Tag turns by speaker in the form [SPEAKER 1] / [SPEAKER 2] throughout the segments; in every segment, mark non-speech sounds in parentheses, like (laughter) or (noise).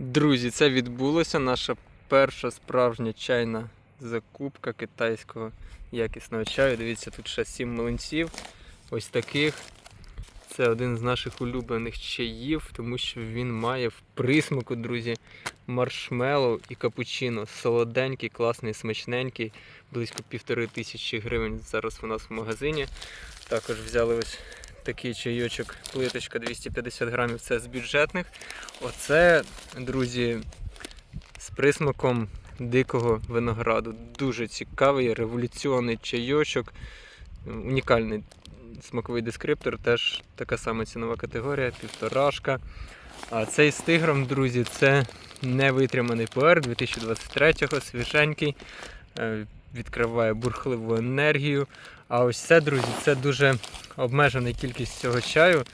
[SPEAKER 1] Друзі, це відбулося. Наша перша справжня чайна закупка китайського якісного чаю. Дивіться, тут ще 7 млинців. Ось таких. Це один з наших улюблених чаїв, тому що він має в присмаку, друзі, маршмеллоу і капучино. Солоденький, класний, смачненький, близько півтори тисячі гривень зараз у нас в магазині. Також взяли ось такий чайочок, плиточка 250 грамів, це з бюджетних. Оце, друзі, з присмаком дикого винограду. Дуже цікавий, революційний чайочок. Унікальний смаковий дескриптор, теж така сама цінова категорія, півторашка. А цей з тигром, друзі, це невитриманий пуер 2023-го, свіженький. Відкриває бурхливу енергію. А ось це, друзі, це дуже обмежена кількість цього чаю.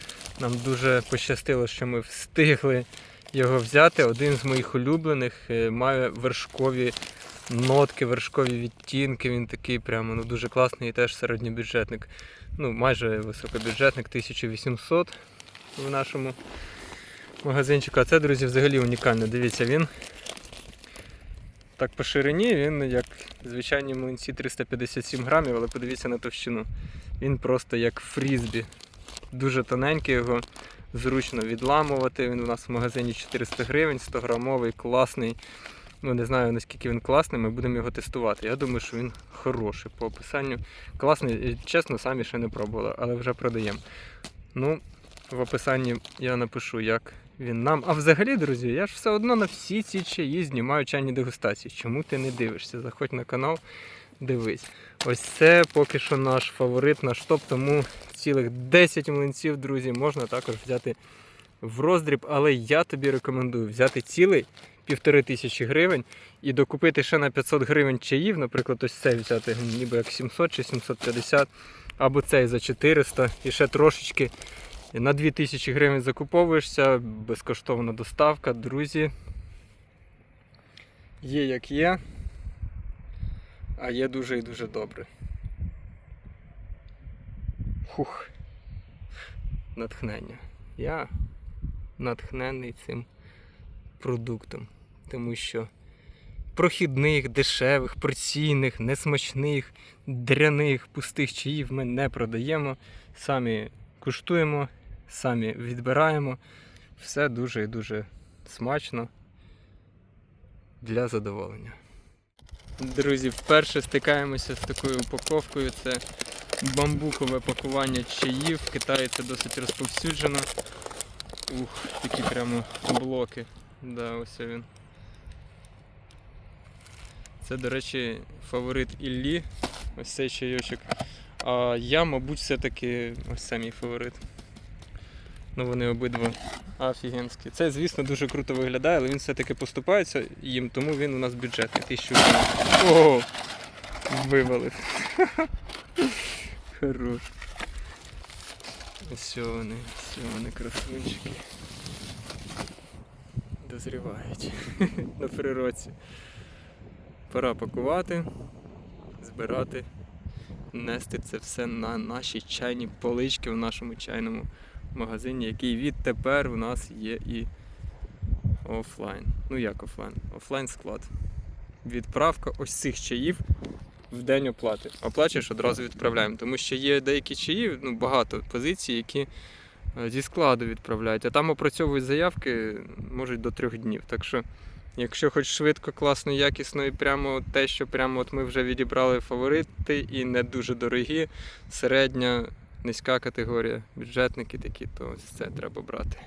[SPEAKER 1] Нам дуже пощастило, що ми встигли його взяти. Один з моїх улюблених е, має вершкові нотки, вершкові відтінки. Він такий прямо ну, дуже класний і теж середньобюджетник. Ну, майже високобюджетник, 1800 в нашому магазинчику. А це, друзі, взагалі унікально. Дивіться, він так по ширині, він як звичайні млинці 357 грамів, але подивіться на товщину. Він просто як фрізбі. Дуже тоненький його, зручно відламувати. Він у нас в магазині 400 гривень, 100 грамовий, класний. Ну, не знаю наскільки він класний, ми будемо його тестувати. Я думаю, що він хороший по описанню. Класний, чесно, самі ще не пробували, але вже продаємо. Ну, в описанні я напишу, як він нам. А взагалі, друзі, я ж все одно на всі ці чаї знімаю чайні дегустації. Чому ти не дивишся? Заходь на канал, дивись. Ось це поки що наш фаворит, наш топ, тому цілих 10 млинців, друзі, можна також взяти в роздріб, але я тобі рекомендую взяти цілий півтори тисячі гривень і докупити ще на 500 гривень чаїв, наприклад, ось цей взяти, ніби як 700 чи 750, або цей за 400 і ще трошечки. На 2000 гривень закуповуєшся, безкоштовна доставка, друзі. Є як є, а є дуже і дуже добре. Хух. Натхнення. Я натхнений цим продуктом, тому що прохідних, дешевих, порційних, несмачних, дряних, пустих чаїв ми не продаємо. Самі куштуємо, самі відбираємо. Все дуже і дуже смачно для задоволення. Друзі, вперше стикаємося з такою упаковкою. Це бамбукове пакування чаїв. В Китаї це досить розповсюджено. Ух, такі прямо блоки. Да, ось він. Це, до речі, фаворит Іллі. Ось цей чайочок. А я, мабуть, все-таки ось це мій фаворит. Ну вони обидва офігенські. Це, звісно, дуже круто виглядає, але він все-таки поступається їм, тому він у нас бюджетний. Тисячу. Ого! Вивалив. (laughs) Хорош. Ось вони, ось вони красунчики. Дозрівають (laughs) на прироці. Пора пакувати, збирати, нести це все на наші чайні полички в нашому чайному магазині, який відтепер у нас є і офлайн. Ну як офлайн? Офлайн склад. Відправка ось цих чаїв в день оплати. Оплачуєш, одразу відправляємо. Тому що є деякі чаї, ну багато позицій, які е, зі складу відправляють, а там опрацьовують заявки можуть до трьох днів. Так що, якщо хоч швидко, класно, якісно і прямо те, що прямо от ми вже відібрали фаворити і не дуже дорогі, середня, низька категорія, бюджетники такі, то це треба брати.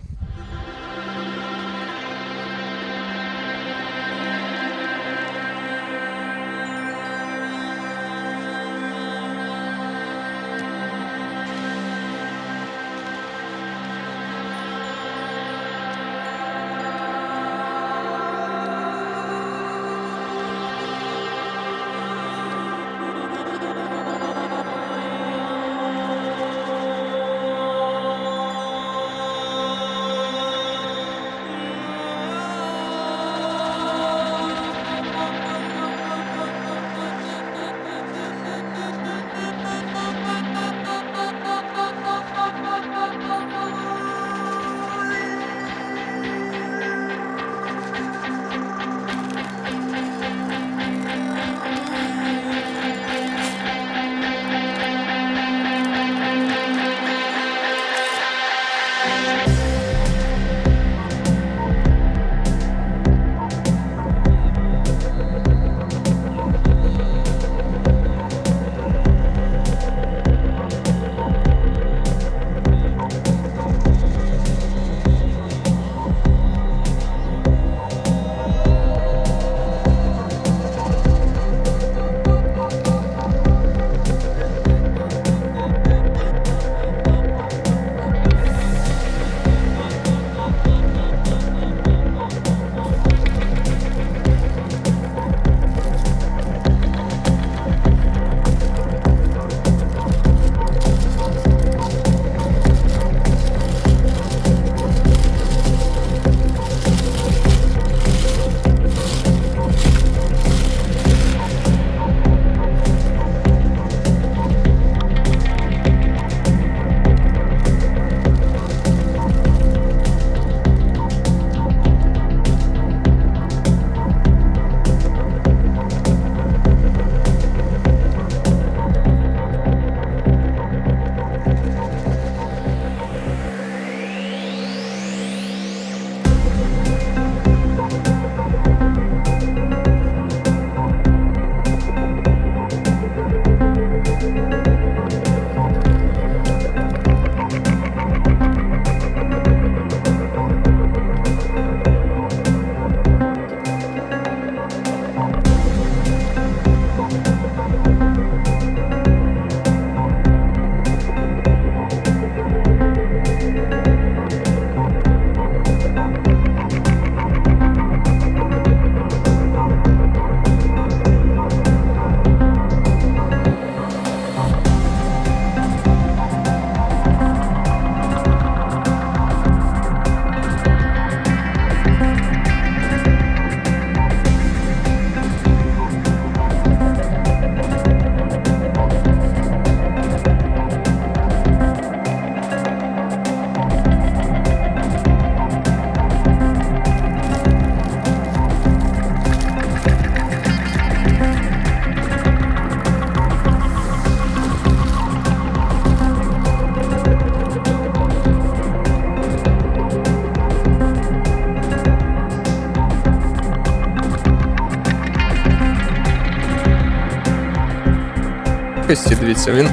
[SPEAKER 1] Якості. Дивіться, він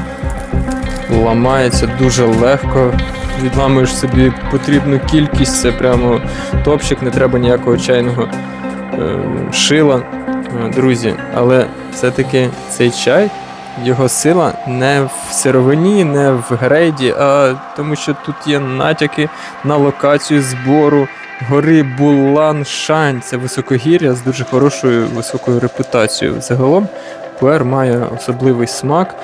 [SPEAKER 1] ламається дуже легко. Відламуєш собі потрібну кількість, це прямо топчик, не треба ніякого чайного е, шила, е, друзі. Але все-таки цей чай, його сила не в сировині, не в грейді, а тому, що тут є натяки на локацію збору гори Булан Шань. Це високогір'я з дуже хорошою високою репутацією. Загалом пуер має особливий смак